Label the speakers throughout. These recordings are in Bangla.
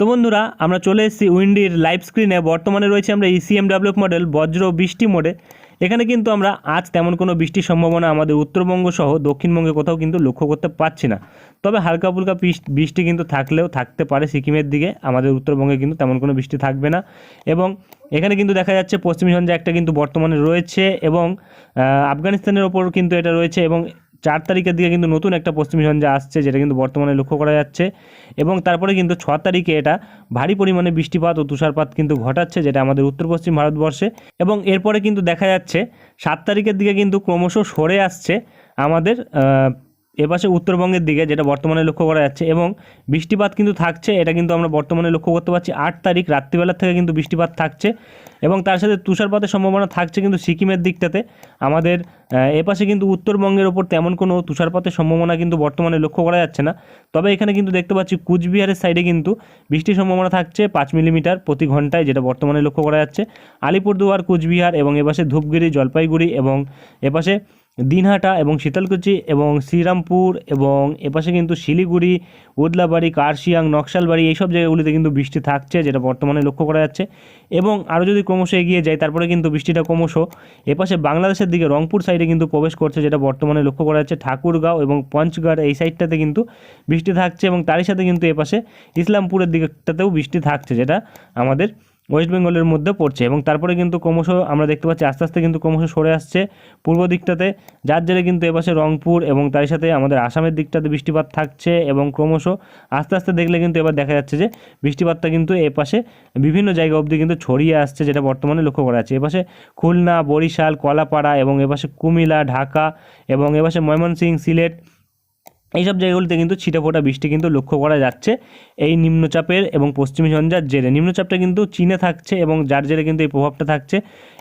Speaker 1: তো বন্ধুরা, আমরা চলে এসেছি উইন্ডির লাইভ স্ক্রিনে। বর্তমানে রয়েছে আমরা ইসিএম ডেভেলপ মডেল বজ্র বৃষ্টি মোডে এখানে কিন্তু আমরা আজ তেমন কোনো বৃষ্টির সম্ভাবনা আমাদের উত্তরবঙ্গ সহ দক্ষিণবঙ্গে কোথাও কিন্তু লক্ষ্য করতে পারছি না। তবে হালকা ফুলকা বৃষ- বৃষ্টি কিন্তু থাকলেও থাকতে পারে সিকিমের দিকে। আমাদের উত্তরবঙ্গে কিন্তু তেমন কোনো বৃষ্টি থাকবে না। এবং এখানে কিন্তু দেখা যাচ্ছে পশ্চিমী ঝঞ্ঝা একটা কিন্তু বর্তমানে রয়েছে এবং আফগানিস্তানের ওপর কিন্তু এটা রয়েছে এবং চার তারিখের দিকে কিন্তু নতুন একটা পশ্চিম ঝঞ্ঝা আসছে, যেটা কিন্তু বর্তমানে লক্ষ্য করা যাচ্ছে। এবং তারপরে কিন্তু ছ তারিখে এটা ভারী পরিমাণে বৃষ্টিপাত ও তুষারপাত কিন্তু ঘটাচ্ছে, যেটা আমাদের উত্তর পশ্চিম ভারতবর্ষে। এবং এরপরে কিন্তু দেখা যাচ্ছে, সাত তারিখের দিকে কিন্তু ক্রমশ সরে আসছে আমাদের এপাশে উত্তরবঙ্গের দিকে, যেটা বর্তমানে লক্ষ্য করা যাচ্ছে, এবং বৃষ্টিপাত কিন্তু থাকছে, এটা কিন্তু আমরা বর্তমানে লক্ষ্য করতে পারছি। আট তারিখ রাত্রিবেলা থেকে কিন্তু বৃষ্টিপাত থাকছে, এবং তার সাথে তুষারপাতের সম্ভাবনা থাকছে কিন্তু সিকিমের দিকটাতে। আমাদের এপাশে কিন্তু উত্তরবঙ্গের ওপর তেমন কোনো তুষারপাতের সম্ভাবনা কিন্তু বর্তমানে লক্ষ্য করা যাচ্ছে না। তবে এখানে কিন্তু দেখতে পাচ্ছি, কুচবিহারের সাইডে কিন্তু বৃষ্টির সম্ভাবনা থাকছে পাঁচ মিলিমিটার প্রতি ঘন্টায়, যেটা বর্তমানে লক্ষ্য করা যাচ্ছে। আলিপুরদুয়ার, কুচবিহার এবং এপাশে ধূপগিরি জলপাইগুড়ি এবং এপাশে দিনহাটা এবং শীতলকুচি এবং শ্রীরামপুর এবং এপাশে কিন্তু শিলিগুড়ি, উদলাবাড়ি, কার্শিয়াং, নকশালবাড়ি এইসব জায়গাগুলিতে কিন্তু বৃষ্টি থাকছে, যেটা বর্তমানে লক্ষ্য করা যাচ্ছে। এবং আরও যদি ক্রমশ এগিয়ে যায় তারপরে কিন্তু বৃষ্টিটা ক্রমশ এপাশে বাংলাদেশের দিকে রংপুর সাইডে কিন্তু প্রবেশ করছে, যেটা বর্তমানে লক্ষ্য করা যাচ্ছে। ঠাকুরগাঁও এবং পঞ্চগড় এই সাইডটাতে কিন্তু বৃষ্টি থাকছে এবং তারই সাথে কিন্তু এপাশে ইসলামপুরের দিকটাতেও বৃষ্টি থাকছে, যেটা আমাদের ওয়েস্ট বেঙ্গলের মধ্যে পড়ছে এবং তারপরে কিন্তু ক্রমশ আমরা দেখতে পাচ্ছি আস্তে আস্তে কিন্তু ক্রমশ সরে আসছে। পূর্ব দিকটাতে যার জেরে কিন্তু এপাশে রংপুর এবং তার সাথে আমাদের আসামের দিকটাতে বৃষ্টিপাত থাকছে এবং ক্রমশ আস্তে আস্তে দেখলে কিন্তু এবার দেখা যাচ্ছে যে বৃষ্টিপাতটা কিন্তু এপাশে বিভিন্ন জায়গা অবধি কিন্তু ছড়িয়ে আসছে যেটা বর্তমানে লক্ষ্য করা যাচ্ছে। এপাশে খুলনা, বরিশাল, কলাপাড়া এবং এপাশে কুমিলা ঢাকা এবং এপাশে ময়মনসিংহ, সিলেট এইসব জায়গাগুলিতে কিন্তু ছিটাফোটা বৃষ্টি কিন্তু লক্ষ্য করা যাচ্ছে। এই নিম্নচাপের এবং পশ্চিমী ঝঞ্ঝার জেরে। নিম্নচাপটা কিন্তু চীনে থাকছে এবং যার জেরে কিন্তু এই প্রভাবটা থাকছে।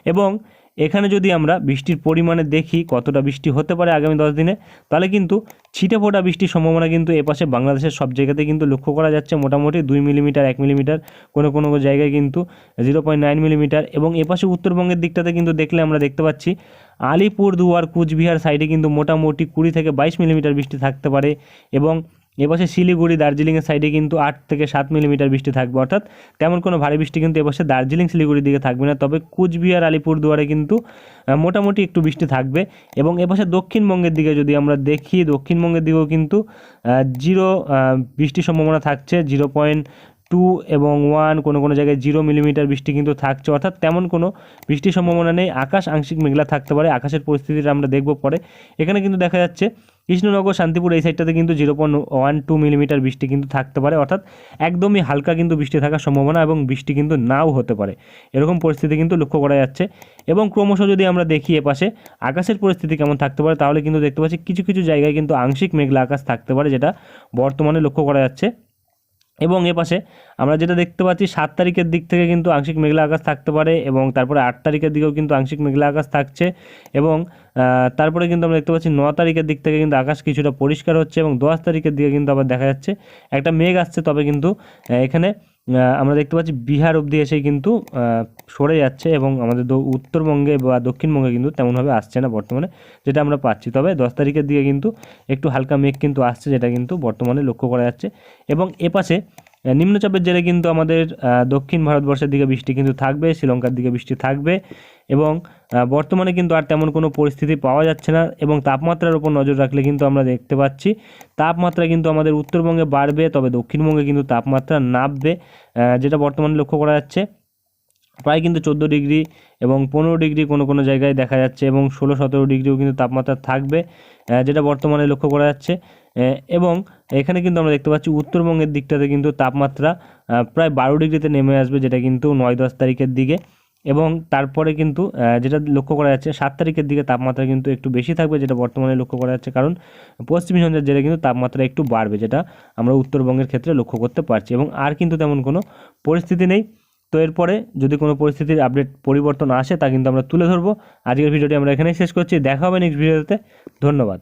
Speaker 1: এবং এখানে যদি আমরা বৃষ্টির পরিমাণে দেখি কতটা বৃষ্টি হতে পারে আগামী দশ দিনে, তাহলে কিন্তু ছিটে ফোটা বৃষ্টির সম্ভাবনা কিন্তু এপাশে বাংলাদেশের সব জায়গাতে কিন্তু লক্ষ্য করা যাচ্ছে। মোটামুটি দুই মিলিমিটার, এক মিলিমিটার, কোনো কোনো জায়গায় কিন্তু জিরো পয়েন্ট নাইন মিলিমিটার এবং এপাশে উত্তরবঙ্গের দিকটাতে কিন্তু দেখলে আমরা দেখতে পাচ্ছি আলিপুরদুয়ার, কুচবিহার সাইডে কিন্তু মোটামুটি কুড়ি থেকে বাইশ মিলিমিটার বৃষ্টি থাকতে পারে এবং এপাশে শিলিগুড়ি, দার্জিলিংয়ের সাইডে কিন্তু আট থেকে সাত মিলিমিটার বৃষ্টি থাকবে। অর্থাৎ তেমন কোনো ভারী বৃষ্টি কিন্তু এবছর দার্জিলিং, শিলিগুড়ির দিকে থাকবে না। তবে কুচবিহার, আলিপুরদুয়ারে কিন্তু মোটামুটি একটু বৃষ্টি থাকবে। এবং এপাশে দক্ষিণবঙ্গের দিকে যদি আমরা দেখি, দক্ষিণবঙ্গের দিকেও কিন্তু জিরো বৃষ্টির সম্ভাবনা থাকছে। জিরো পয়েন্ট টু এবং ওয়ান কোনো কোনো জায়গায় জিরো মিলিমিটার বৃষ্টি কিন্তু থাকছে। অর্থাৎ তেমন কোনো বৃষ্টির সম্ভাবনা নেই। আকাশ আংশিক মেঘলা থাকতে পারে। আকাশের পরিস্থিতিটা আমরা দেখব পরে। এখানে কিন্তু দেখা যাচ্ছে কৃষ্ণনগর, শান্তিপুর এই সাইডটাতে কিন্তু zero point one two millimetre বৃষ্টি কিন্তু থাকতে পারে। অর্থাৎ একদমই হালকা কিন্তু বৃষ্টি থাকার সম্ভাবনা এবং বৃষ্টি কিন্তু নাও হতে পারে। এরকম পরিস্থিতি কিন্তু লক্ষ্য করা যাচ্ছে। এবং ক্রমশ যদি আমরা দেখি এপাশে, আকাশের পরিস্থিতি কেমন থাকতে পারে, তাহলে কিন্তু দেখতে পাচ্ছি কিছু কিছু জায়গায় কিন্তু আংশিক মেঘলা আকাশ থাকতে পারে, যেটা বর্তমানে লক্ষ্য করা যাচ্ছে। এবং এ পাশে আমরা যেটা দেখতে পাচ্ছি, সাত তারিখের দিক থেকে কিন্তু আংশিক মেঘলা আকাশ থাকতে পারে এবং তারপরে আট তারিখের দিকেও কিন্তু আংশিক মেঘলা আকাশ থাকছে এবং তারপরে কিন্তু আমরা দেখতে পাচ্ছি ন তারিখের দিক থেকে কিন্তু আকাশ কিছুটা পরিষ্কার হচ্ছে এবং দশ তারিখের দিকে কিন্তু আবার দেখা যাচ্ছে একটা মেঘ আসছে তবে কিন্তু এখানে আমরা দেখতে পাচ্ছি বিহার অবধি এসে কিন্তু সরে যাচ্ছে এবং আমাদের উত্তরবঙ্গে বা দক্ষিণবঙ্গে কিন্তু তেমনভাবে আসছে না বর্তমানে, যেটা আমরা পাচ্ছি। তবে দশ তারিখের দিকে কিন্তু একটু হালকা মেঘ কিন্তু আসছে, যেটা কিন্তু বর্তমানে লক্ষ্য করা যাচ্ছে। এবং এপাশে নিম্নচাপের জেরে কিন্তু আমাদের দক্ষিণ ভারতবর্ষের দিকে বৃষ্টি কিন্তু থাকবে, শ্রীলঙ্কার দিকে বৃষ্টি থাকবে এবং বর্তমানে কিন্তু আর তেমন কোনো পরিস্থিতি পাওয়া যাচ্ছে না এবং তাপমাত্রার উপর নজর রাখলে কিন্তু আমরা দেখতে পাচ্ছি তাপমাত্রা কিন্তু আমাদের উত্তরবঙ্গে বাড়বে, তবে দক্ষিণবঙ্গে কিন্তু তাপমাত্রা নামবে যেটা বর্তমানে লক্ষ্য করা যাচ্ছে। প্রায় কিন্তু চোদ্দ ডিগ্রি এবং পনেরো ডিগ্রি কোনো কোনো জায়গায় দেখা যাচ্ছে এবং ষোলো সতেরো ডিগ্রিও কিন্তু তাপমাত্রা থাকবে যেটা বর্তমানে লক্ষ্য করা যাচ্ছে। এবং এখানে কিন্তু আমরা দেখতে পাচ্ছি উত্তরবঙ্গের দিকটাতে কিন্তু তাপমাত্রা প্রায় বারো ডিগ্রিতে নেমে আসবে, যেটা কিন্তু নয় দশ তারিখের দিকে। এবং তারপরে কিন্তু যেটা লক্ষ্য করা যাচ্ছে, সাত তারিখের দিকে তাপমাত্রা কিন্তু একটু বেশি থাকবে, যেটা বর্তমানে লক্ষ্য করা যাচ্ছে। কারণ পশ্চিমী ঝঞ্ঝার জেরে কিন্তু তাপমাত্রা একটু বাড়বে, যেটা আমরা উত্তরবঙ্গের ক্ষেত্রে লক্ষ্য করতে পারছি। এবং আর কিন্তু তেমন কোনো পরিস্থিতি নেই। তো এরপরে যদি কোনো পরিস্থিতির আপডেট পরিবর্তন আসে তা কিন্তু আমরা তুলে ধরবো। আজকের ভিডিওটি আমরা এখানেই শেষ করছি। দেখা হবে নেক্সট ভিডিওতে ধন্যবাদ।